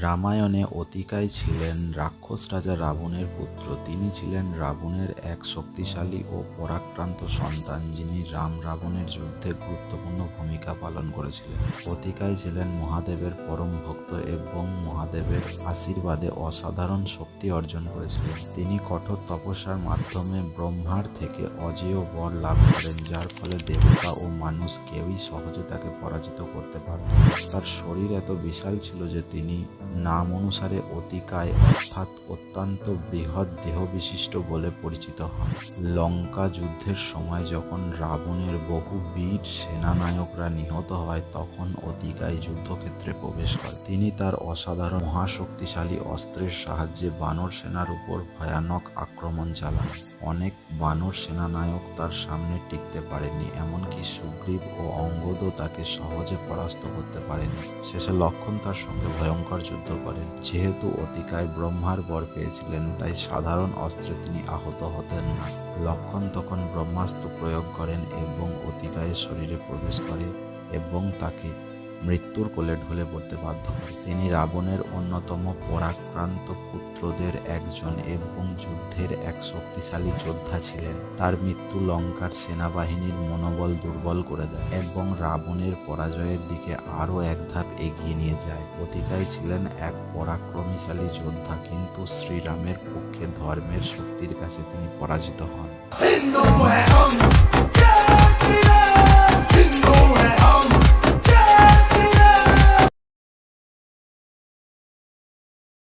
রামায়ণে অতিকায় ছিলেন রাক্ষস রাজা রাবণের পুত্র তিনি ছিলেন রাবণের এক শক্তিশালী ও পরাক্রান্ত সন্তান, যিনি রাম রাবণের যুদ্ধে গুরুত্বপূর্ণ ভূমিকা পালন করেছিলেন অতিকায় ছিলেন মহাদেবের পরম ভক্ত এবং মহাদেবের আশীর্বাদে অসাধারণ শক্তি অর্জন করেছিলেন তিনি কঠোর তপস্যার মাধ্যমে ব্রহ্মার থেকে অজেয় বর লাভ করেন, যার ফলে দেবতা ও মানুষ কেউই সহজে তাকে পরাজিত। তার শরীর এত বিশাল ছিল যে তিনি নাম অনুসারে অতিকায় অর্থাৎ অত্যন্ত বৃহৎ দেহ বিশিষ্ট বলে পরিচিত হন। লঙ্কা যুদ্ধের সময় যখন রাবণের বহু বীর সেনানায়করা নিহত হয়, তখন অতিকায় যুদ্ধক্ষেত্রে প্রবেশ করে। তিনি তার অসাধারণ মহাশক্তিশালী অস্ত্রের সাহায্যে বানর সেনার উপর ভয়ানক আক্রমণ চালান। অনেক বানর সেনানায়ক তার সামনে টিকতে পারেনি এমনকি সুগ্রীব ও অঙ্গদও তাকে সহজে পরাস্ত করতে পারেনি শেষে লক্ষণ তার সঙ্গে ভয়ঙ্কর যুদ্ধ করেন। যেহেতু অতিকায় ব্রহ্মার বর পেয়েছিলেন, তাই সাধারণ অস্ত্রে তিনি আহত হতেন না। লক্ষণ তখন ব্রহ্মাস্ত্র প্রয়োগ করেন এবং অতিকায়ের শরীরে প্রবেশ করে এবং তাকে মৃত্যুর কোলে ঢলে পড়তে বাধ্য হয়। তিনি রাবণের অন্যতম পরাক্রান্ত পুত্রদের একজন এবং যুদ্ধের এক শক্তিশালী যোদ্ধা ছিলেন। তার মৃত্যু লঙ্কার সেনাবাহিনীর মনোবল দুর্বল করে দেয় এবং রাবণের পরাজয়ের দিকে আরও এক ধাপ এগিয়ে নিয়ে যায়। অতিকায় ছিলেন এক পরাক্রমশালী যোদ্ধা, কিন্তু শ্রীরামের পক্ষে ধর্মের শক্তির কাছে তিনি পরাজিত হন।